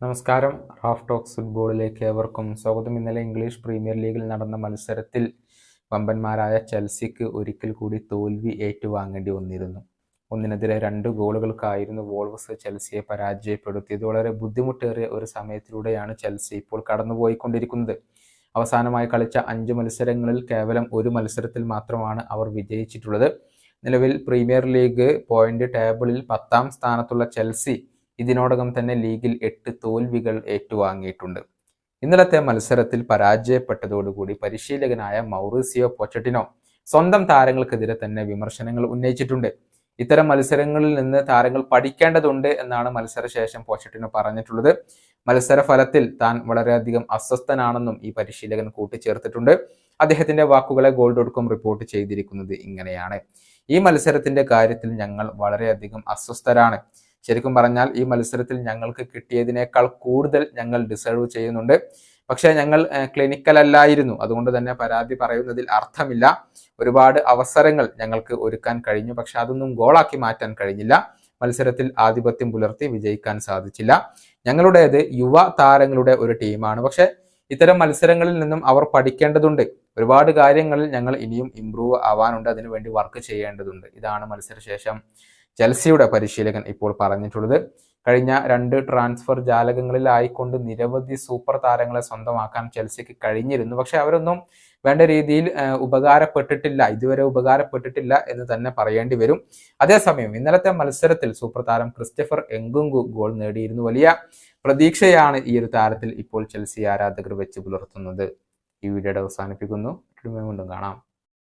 നമസ്കാരം. Raf talks ഫുട്ബോളിലേക്ക് ഏവർക്കും സ്വാഗതം. ഇന്നലെ ഇംഗ്ലീഷ് പ്രീമിയർ ലീഗിൽ നടന്ന മത്സരത്തിൽ വമ്പന്മാരായ ചെൽസിക്ക് ഒരിക്കൽ കൂടി തോൽവി ഏറ്റുവാങ്ങേണ്ടി വന്നിരുന്നു. ഒന്നിനെതിരെ രണ്ട് ഗോളുകൾക്കായിരുന്നു വോൾവസ് ചെൽസിയെ പരാജയപ്പെടുത്തിയത്. വളരെ ബുദ്ധിമുട്ടേറിയ ഒരു സമയത്തിലൂടെയാണ് ചെൽസി ഇപ്പോൾ കടന്നുപോയിക്കൊണ്ടിരിക്കുന്നത്. അവസാനമായി കളിച്ച അഞ്ച് മത്സരങ്ങളിൽ കേവലം ഒരു മത്സരത്തിൽ മാത്രമാണ് അവർ വിജയിച്ചിട്ടുള്ളത്. നിലവിൽ പ്രീമിയർ ലീഗ് പോയിന്റ് ടേബിളിൽ പത്താം സ്ഥാനത്തുള്ള ചെൽസി ഇതിനോടകം തന്നെ ലീഗിൽ എട്ട് തോൽവികൾ ഏറ്റുവാങ്ങിയിട്ടുണ്ട്. ഇന്നലത്തെ മത്സരത്തിൽ പരാജയപ്പെട്ടതോടുകൂടി പരിശീലകനായ മൗറീസിയോ പൊച്ചട്ടിനോ സ്വന്തം താരങ്ങൾക്കെതിരെ തന്നെ വിമർശനങ്ങൾ ഉന്നയിച്ചിട്ടുണ്ട്. ഇത്തരം മത്സരങ്ങളിൽ നിന്ന് താരങ്ങൾ പഠിക്കേണ്ടതുണ്ട് എന്നാണ് മത്സരശേഷം പോച്ചട്ടിനോ പറഞ്ഞിട്ടുള്ളത്. മത്സര ഫലത്തിൽ താൻ വളരെയധികം അസ്വസ്ഥനാണെന്നും ഈ പരിശീലകൻ കൂട്ടിച്ചേർത്തിട്ടുണ്ട്. അദ്ദേഹത്തിന്റെ വാക്കുകളെ ഗോൾ ഡോട്ട് കോം റിപ്പോർട്ട് ചെയ്തിരിക്കുന്നത് ഇങ്ങനെയാണ്. ഈ മത്സരത്തിന്റെ കാര്യത്തിൽ ഞങ്ങൾ വളരെയധികം അസ്വസ്ഥരാണ്. ശരിക്കും പറഞ്ഞാൽ ഈ മത്സരത്തിൽ ഞങ്ങൾക്ക് കിട്ടിയതിനേക്കാൾ കൂടുതൽ ഞങ്ങൾ ഡിസേർവ് ചെയ്യുന്നുണ്ട്. പക്ഷേ ഞങ്ങൾ ക്ലിനിക്കൽ അല്ലായിരുന്നു. അതുകൊണ്ട് തന്നെ പരാതി പറയുന്നതിൽ അർത്ഥമില്ല. ഒരുപാട് അവസരങ്ങൾ ഞങ്ങൾക്ക് ഒരുക്കാൻ കഴിഞ്ഞു. പക്ഷെ അതൊന്നും ഗോളാക്കി മാറ്റാൻ കഴിഞ്ഞില്ല. മത്സരത്തിൽ ആധിപത്യം പുലർത്തി വിജയിക്കാൻ സാധിച്ചില്ല. ഞങ്ങളുടേത് യുവ താരങ്ങളുടെ ഒരു ടീമാണ്. പക്ഷെ ഇത്തരം മത്സരങ്ങളിൽ നിന്നും അവർ പഠിക്കേണ്ടതുണ്ട്. ഒരുപാട് കാര്യങ്ങളിൽ ഞങ്ങൾ ഇനിയും ഇമ്പ്രൂവ് ആവാനുണ്ട്. അതിനുവേണ്ടി വർക്ക് ചെയ്യേണ്ടതുണ്ട്. ഇതാണ് മത്സരശേഷം. ചെൽസിയുടെ പരിശീലകൻ ഇപ്പോൾ പറഞ്ഞിട്ടുള്ളത്. കഴിഞ്ഞ രണ്ട് ട്രാൻസ്ഫർ ജാലകങ്ങളിലായിക്കൊണ്ട് നിരവധി സൂപ്പർ താരങ്ങളെ സ്വന്തമാക്കാൻ ചെൽസിക്ക് കഴിഞ്ഞിരുന്നു. പക്ഷെ അവരൊന്നും വേണ്ട രീതിയിൽ ഉപകാരപ്പെട്ടിട്ടില്ല. ഇതുവരെ ഉപകാരപ്പെട്ടിട്ടില്ല എന്ന് തന്നെ പറയേണ്ടി വരും. അതേസമയം ഇന്നലത്തെ മത്സരത്തിൽ സൂപ്പർ താരം ക്രിസ്റ്റഫർ എങ്കുങ്കു ഗോൾ നേടിയിരുന്നു. വലിയ പ്രതീക്ഷയാണ് ഈ ഒരു താരത്തിൽ ഇപ്പോൾ ചെൽസി ആരാധകർ വെച്ച് പുലർത്തുന്നത്. ഈ വീഡിയോയുടെ അവസാനിപ്പിക്കുന്നു. വീണ്ടും കാണാം.